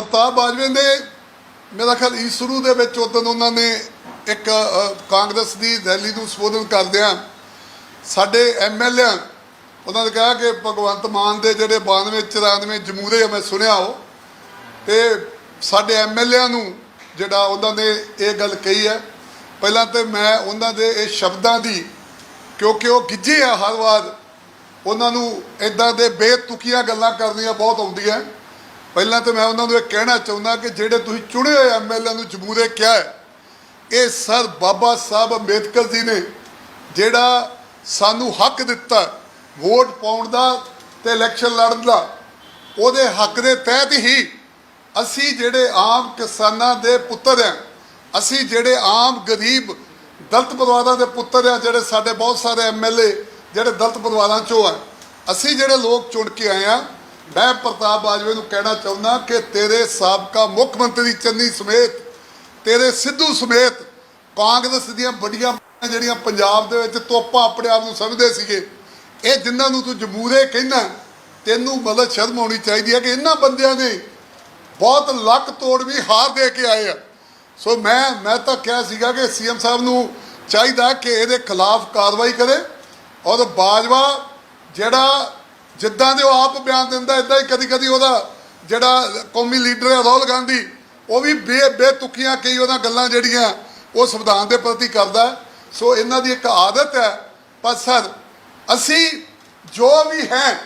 ਪ੍ਰਤਾਪ ਬਾਜਵੇ ਨੇ, ਮੇਰਾ ਖਿਆਲ ਈਸਰੂ ਦੇ ਵਿੱਚ ਉਦੋਂ ਉਹਨਾਂ ਨੇ ਇੱਕ ਕਾਂਗਰਸ ਦੀ ਰੈਲੀ ਨੂੰ ਸੰਬੋਧਨ ਕਰਦਿਆਂ ਸਾਡੇ ਐਮਐਲਏ ਉਹਨਾਂ ਨੇ ਕਿਹਾ ਕਿ ਭਗਵੰਤ ਮਾਨ ਦੇ ਜਿਹੜੇ 92 94 ਜਮੂਰੇ ਆ, ਮੈਂ ਸੁਣਿਆ ਉਹ, ਤੇ ਸਾਡੇ ਐਮਐਲਏ ਨੂੰ ਜਿਹੜਾ ਉਹਨਾਂ ਨੇ ਇਹ ਗੱਲ ਕਹੀ ਹੈ, ਪਹਿਲਾਂ ਤੇ ਮੈਂ ਉਹਨਾਂ ਦੇ ਇਹ ਸ਼ਬਦਾਂ ਦੀ, ਕਿਉਂਕਿ ਉਹ ਗਿੱਜੇ ਆ ਹਰ ਵਾਰ, ਉਹਨਾਂ ਨੂੰ ਇਦਾਂ ਦੇ ਬੇਤੁਕੀਆਂ ਗੱਲਾਂ ਕਰਨੀਆਂ ਬਹੁਤ ਆਉਂਦੀਆਂ। ਪਹਿਲਾਂ ਤਾਂ ਮੈਂ ਉਹਨਾਂ ਨੂੰ ਇਹ ਕਹਿਣਾ ਚਾਹੁੰਦਾ ਕਿ ਜਿਹੜੇ ਤੁਸੀਂ ਚੁਣੇ ਹੋਏ ਐਮਐਲਏ ਨੂੰ ਜਮੂਰੇ ਕਿਹਾ ਇਹ ਸਰ ਬਾਬਾ ਸਾਹਿਬ ਅੰਬੇਦਕਰ ਜੀ ਨੇ ਜਿਹੜਾ ਸਾਨੂੰ ਹੱਕ ਦਿੱਤਾ ਵੋਟ ਪਾਉਣ ਦਾ ਤੇ ਇਲੈਕਸ਼ਨ ਲੜਨ ਦਾ, ਉਹਦੇ ਹੱਕ ਦੇ ਤਹਿਤ ਹੀ ਅਸੀਂ ਜਿਹੜੇ ਆਮ ਕਿਸਾਨਾਂ ਦੇ ਪੁੱਤਰ ਆ ਅਸੀਂ ਜਿਹੜੇ ਆਮ ਗਰੀਬ ਦਲਤ ਪਰਿਵਾਰਾਂ ਦੇ ਪੁੱਤਰ ਆ ਜਿਹੜੇ ਸਾਡੇ ਬਹੁਤ ਸਾਰੇ ਐਮਐਲਏ ਜਿਹੜੇ ਦਲਤ ਪਰਿਵਾਰਾਂ ਚੋਂ ਆ, ਅਸੀਂ ਜਿਹੜੇ ਲੋਕ ਚੁਣ ਕੇ ਆਏ ਆ ਮੈਂ ਪ੍ਰਤਾਪ ਬਾਜਵੇ ਨੂੰ ਕਹਿਣਾ ਚਾਹੁੰਦਾ ਕਿ ਤੇਰੇ ਸਾਬਕਾ ਮੁੱਖ ਮੰਤਰੀ ਚੰਨੀ ਸਮੇਤ, ਤੇਰੇ ਸਿੱਧੂ ਸਮੇਤ ਕਾਂਗਰਸ ਦੀਆਂ ਵੱਡੀਆਂ ਜਿਹੜੀਆਂ ਪੰਜਾਬ ਦੇ ਵਿੱਚ ਤੋਪਾਂ ਆਪਣੇ ਆਪ ਨੂੰ ਸਮਝਦੇ ਸੀਗੇ, ਇਹ ਜਿਨ੍ਹਾਂ ਨੂੰ ਤੂੰ ਜਮੂਰੇ ਕਹਿੰਦਾ, ਤੈਨੂੰ ਮਤਲਬ ਸ਼ਰਮ ਆਉਣੀ ਚਾਹੀਦੀ ਹੈ ਕਿ ਇਹਨਾਂ ਬੰਦਿਆਂ ਨੇ ਬਹੁਤ ਲੱਕ ਤੋੜ ਵੀ ਹਾਰ ਦੇ ਕੇ ਆਏ ਆ। ਸੋ ਮੈਂ ਮੈਂ ਤਾਂ ਕਿਹਾ ਸੀਗਾ ਕਿ ਸੀਐਮ ਸਾਹਿਬ ਨੂੰ ਚਾਹੀਦਾ ਕਿ ਇਹਦੇ ਖਿਲਾਫ ਕਾਰਵਾਈ ਕਰੇ ਔਰ ਬਾਜਵਾ ਜਿਹੜਾ ਜਿੱਦਾਂ ਦੇ ਉਹ ਆਪ ਬਿਆਨ ਦਿੰਦਾ ਇਦਾਂ ਹੀ ਕਦੀ ਕਦੀ ਉਹਦਾ ਜਿਹੜਾ ਕੌਮੀ ਲੀਡਰ ਹੈ ਰਾਹੁਲ ਗਾਂਧੀ, ਉਹ ਵੀ ਬੇ, ਬੇਤੁਕੀਆਂ ਕਈ ਉਹਨਾਂ ਗੱਲਾਂ ਜਿਹੜੀਆਂ ਉਹ ਸੰਵਿਧਾਨ ਦੇ ਪ੍ਰਤੀ ਕਰਦਾ ਸੋ ਇਹਨਾਂ ਦੀ ਇੱਕ ਆਦਤ ਹੈ, ਪਰ ਸਰ, ਅਸੀਂ ਜੋ ਵੀ ਹੈ,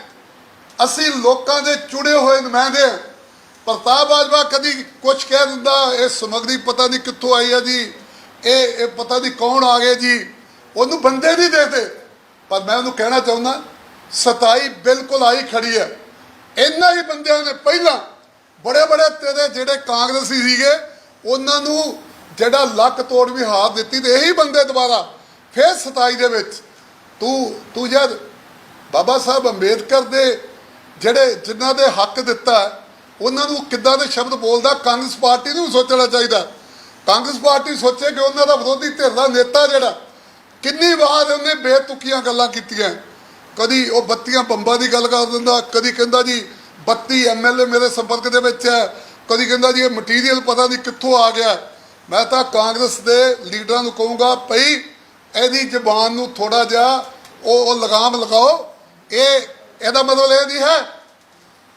ਅਸੀਂ ਲੋਕਾਂ ਦੇ ਚੁਣੇ ਹੋਏ ਨੁਮਾਇੰਦੇ ਹਾਂ। ਪ੍ਰਤਾਪ ਬਾਜਵਾ ਕਦੀ ਕੁਝ ਕਹਿ ਦਿੰਦਾ, ਇਹ ਸਮਗਰੀ ਪਤਾ ਨਹੀਂ ਕਿੱਥੋਂ ਆਈ ਹੈ ਜੀ, ਇਹ ਇਹ ਪਤਾ ਨਹੀਂ ਕੌਣ ਆ ਗਏ ਜੀ, ਉਹਨੂੰ ਬੰਦੇ ਨਹੀਂ ਦੇਦੇ। ਪਰ ਮੈਂ ਉਹਨੂੰ ਕਹਿਣਾ ਚਾਹੁੰਦਾ ਸਤਾਈ ਬਿਲਕੁਲ ਆਈ ਖੜੀ ਹੈ। ਇਹਨਾਂ ਹੀ ਬੰਦਿਆਂ ਨੇ ਪਹਿਲਾਂ ਬੜੇ ਬੜੇ ਤੇਰੇ ਜਿਹੜੇ ਕਾਂਗਰਸੀ ਸੀਗੇ, ਉਹਨਾਂ ਨੂੰ ਜਿਹੜਾ ਲੱਕ ਤੋੜ ਵੀ ਹਾਰ ਦਿੱਤੀ ਤੇ ਇਹੀ ਬੰਦੇ ਦੁਬਾਰਾ ਫਿਰ 27 ਦੇ ਵਿੱਚ। ਤੂੰ ਤੂੰ ਜਦ ਬਾਬਾ ਸਾਹਿਬ ਅੰਬੇਦਕਰ ਦੇ ਜਿਹੜੇ ਜਿਨ੍ਹਾਂ ਦੇ ਹੱਕ ਦਿੱਤਾ, ਉਹਨਾਂ ਨੂੰ ਕਿੱਦਾਂ ਦੇ ਸ਼ਬਦ ਬੋਲਦਾ? ਕਾਂਗਰਸ ਪਾਰਟੀ ਨੂੰ ਵੀ ਸੋਚਣਾ ਚਾਹੀਦਾ। ਕਾਂਗਰਸ ਪਾਰਟੀ ਸੋਚੇ ਕਿ ਉਹਨਾਂ ਦਾ ਵਿਰੋਧੀ ਧਿਰ ਦਾ ਨੇਤਾ ਜਿਹੜਾ, ਕਿੰਨੀ ਵਾਰ ਉਹਨੇ ਬੇਤੁਕੀਆਂ ਗੱਲਾਂ ਕੀਤੀਆਂ। ਕਦੀ ਉਹ ਬੱਤੀਆਂ ਬੰਬਾਂ ਦੀ ਗੱਲ ਕਰ ਦਿੰਦਾ, ਕਦੀ ਕਹਿੰਦਾ ਜੀ 32 ਐਮਐਲਏ ਮੇਰੇ ਸੰਪਰਕ ਦੇ ਵਿੱਚ ਹੈ। ਕਦੀ ਕਹਿੰਦਾ ਜੀ, ਇਹ ਮਟੀਰੀਅਲ ਪਤਾ ਨਹੀਂ ਕਿੱਥੋਂ ਆ ਗਿਆ। ਮੈਂ ਤਾਂ ਕਾਂਗਰਸ ਦੇ ਲੀਡਰਾਂ ਨੂੰ ਕਹੂੰਗਾ, ਭਈ ਇਹਦੀ ਜ਼ਬਾਨ ਨੂੰ ਥੋੜਾ ਜਿਹਾ ਉਹ ਉਹ ਲਗਾਮ ਲਗਾਓ। ਇਹ ਇਹਦਾ ਮਤਲਬ ਇਹ ਨਹੀਂ ਹੈ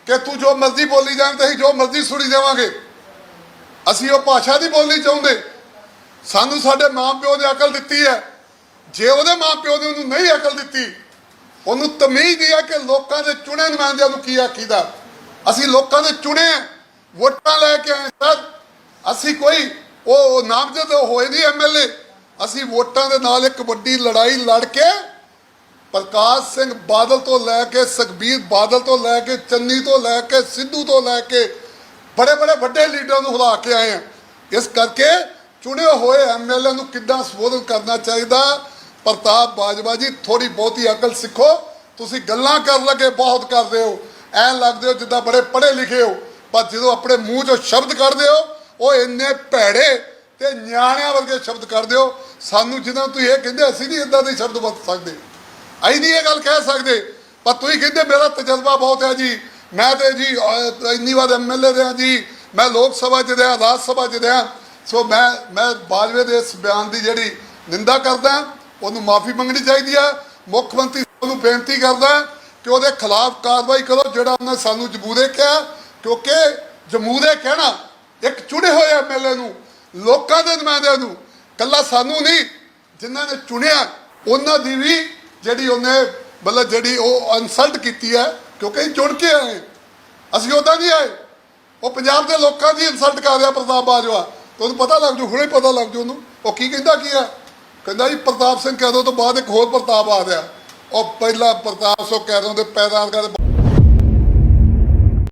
ਕਿ ਤੂੰ ਜੋ ਮਰਜ਼ੀ ਬੋਲੀ ਜਾਵੇਂ ਤੇ ਅਸੀਂ ਜੋ ਮਰਜ਼ੀ ਸੁਣੀ ਜਾਵਾਂਗੇ। ਅਸੀਂ ਉਹ ਭਾਸ਼ਾ ਨਹੀਂ ਬੋਲਣੀ ਚਾਹੁੰਦੇ। ਸਾਨੂੰ ਸਾਡੇ ਮਾਂ-ਪਿਓ ਨੇ ਅਕਲ ਦਿੱਤੀ ਹੈ। ਜੇ ਉਹਦੇ ਮਾਂ-ਪਿਓ ਨੇ ਉਹਨੂੰ ਨਹੀਂ ਅਕਲ ਦਿੱਤੀ ਉਹਨੂੰ ਤਮੀਜ਼ ਦੀ ਹੈ ਕਿ ਲੋਕਾਂ ਦੇ ਚੁਣੇ ਨੁਮਾਇੰਦਿਆਂ ਨੂੰ ਕੀ ਆਖੀਦਾ? ਅਸੀਂ ਲੋਕਾਂ ਦੇ ਚੁਣੇ ਹਾਂ, ਵੋਟਾਂ ਲੈ ਕੇ ਆਏ ਸਰ। ਅਸੀਂ ਕੋਈ ਉਹ ਨਾਮਜ਼ਦ ਹੋਏ ਨਹੀਂ ਐਮਐਲਏ ਅਸੀਂ ਵੋਟਾਂ ਦੇ ਨਾਲ ਇੱਕ ਵੱਡੀ ਲੜਾਈ ਲੜ ਕੇ ਪ੍ਰਕਾਸ਼ ਸਿੰਘ ਬਾਦਲ ਤੋਂ ਲੈ ਕੇ ਸੁਖਬੀਰ ਬਾਦਲ ਤੋਂ ਲੈ ਕੇ ਚੰਨੀ ਤੋਂ ਲੈ ਕੇ ਸਿੱਧੂ ਤੋਂ ਲੈ ਕੇ ਬੜੇ ਬੜੇ ਵੱਡੇ ਲੀਡਰਾਂ ਨੂੰ ਹਿਲਾ ਕੇ ਆਏ ਆ। ਇਸ ਕਰਕੇ ਚੁਣੇ ਹੋਏ ਐਮਐਲਏ ਨੂੰ ਕਿੱਦਾਂ ਸੰਬੋਧਨ ਕਰਨਾ ਚਾਹੀਦਾ? ਪ੍ਰਤਾਪ ਬਾਜਵਾ ਜੀ ਥੋੜੀ ਬਹੁਤੀ ਅਕਲ ਸਿੱਖੋ। ਤੁਸੀਂ ਗੱਲਾਂ ਕਰਨ ਲੱਗੇ ਬਹੁਤ ਕਰਦੇ ਹੋ। ਐਂ ਲੱਗਦੇ ਹੋ ਜਿੱਦਾਂ ਬੜੇ ਪੜ੍ਹੇ ਲਿਖੇ ਹੋ। ਪਰ ਜਦੋਂ ਆਪਣੇ ਮੂੰਹ ਚੋਂ ਸ਼ਬਦ ਕੱਢਦੇ ਹੋ, ਉਹ ਇੰਨੇ ਭੈੜੇ ਤੇ ਨਿਆਣਿਆਂ ਵਰਗੇ ਸ਼ਬਦ ਕੱਢਦੇ ਹੋ। ਸਾਨੂੰ ਜਿੱਦਾਂ ਤੁਸੀਂ ਇਹ ਕਹਿੰਦੇ, ਅਸੀਂ ਨਹੀਂ ਇਦਾਂ ਦੇ ਸ਼ਬਦ ਵਰਤ ਸਕਦੇ। ਅਸੀਂ ਨਹੀਂ ਇਹ ਗੱਲ ਕਹਿ ਸਕਦੇ। ਪਰ ਤੁਸੀਂ ਕਹਿੰਦੇ, ਮੇਰਾ ਤਜਰਬਾ ਬਹੁਤ ਹੈ ਜੀ। ਮੈਂ ਤੇ ਜੀ ਇੰਨੀ ਵਾਰ ਐਮਐਲਏ ਰਿਹਾ ਜੀ। ਮੈਂ ਲੋਕ ਸਭਾ ਚ ਰਿਹਾ, ਰਾਜ ਸਭਾ ਚ ਰਿਹਾ। ਸੋ ਮੈਂ ਮੈਂ ਬਾਜਵੇ ਦੇ ਇਸ ਬਿਆਨ ਦੀ ਜਿਹੜੀ ਨਿੰਦਾ ਕਰਦਾ ਉਹਨੂੰ ਮਾਫੀ ਮੰਗਣੀ ਚਾਹੀਦੀ ਹੈ ਮੁੱਖ ਮੰਤਰੀ ਸਾਹਿਬ ਨੂੰ ਬੇਨਤੀ ਕਰਦਾ ਕਿ ਉਹਦੇ ਖਿਲਾਫ ਕਾਰਵਾਈ ਕਰੋ, ਜਿਹੜਾ ਉਹਨੇ ਸਾਨੂੰ ਜਮੂਰੇ ਕਿਹਾ। ਕਿਉਂਕਿ ਜਮੂਰੇ ਕਹਿਣਾ ਇੱਕ ਚੁਣੇ ਹੋਏ ਐਮਐਲਏ ਨੂੰ, ਲੋਕਾਂ ਦੇ ਨੁਮਾਇੰਦਿਆਂ ਨੂੰ ਕੱਲਾ ਸਾਨੂੰ ਨਹੀਂ, ਜਿਨ੍ਹਾਂ ਨੇ ਚੁਣਿਆ, ਉਹਨਾਂ ਦੀ ਵੀ ਜਿਹੜੀ ਉਹਨੇ ਮਤਲਬ ਜਿਹੜੀ ਉਹ ਇਨਸਲਟ ਕੀਤੀ ਹੈ, ਕਿਉਂਕਿ ਅਸੀਂ ਚੁਣ ਕੇ ਆਏ ਅਸੀਂ ਉਹਦਾ ਨਹੀਂ ਆਏ। ਉਹ ਪੰਜਾਬ ਦੇ ਲੋਕਾਂ ਦੀ ਇਨਸਲਟ ਕਰ ਰਿਹਾ ਪ੍ਰਤਾਪ ਬਾਜਵਾ। ਤੁਹਾਨੂੰ ਪਤਾ ਲੱਗ ਜੂ ਹੁਣੇ ਪਤਾ ਲੱਗ ਜੂ ਉਹਨੂੰ। ਉਹ ਕੀ ਕਹਿੰਦਾ, ਕੀ ਆ ਕਹਿੰਦਾ ਜੀ ਪ੍ਰਤਾਪ ਸਿੰਘ ਕੈਦੋਂ ਤੋਂ ਬਾਅਦ ਇੱਕ ਹੋਰ ਪ੍ਰਤਾਪ ਆ ਗਿਆ ਉਹ ਪਹਿਲਾ ਪ੍ਰਤਾਪ ਸੋ ਕੈਦੋਂ ਦੇ ਪੈਦਾ ਕਰਦੇ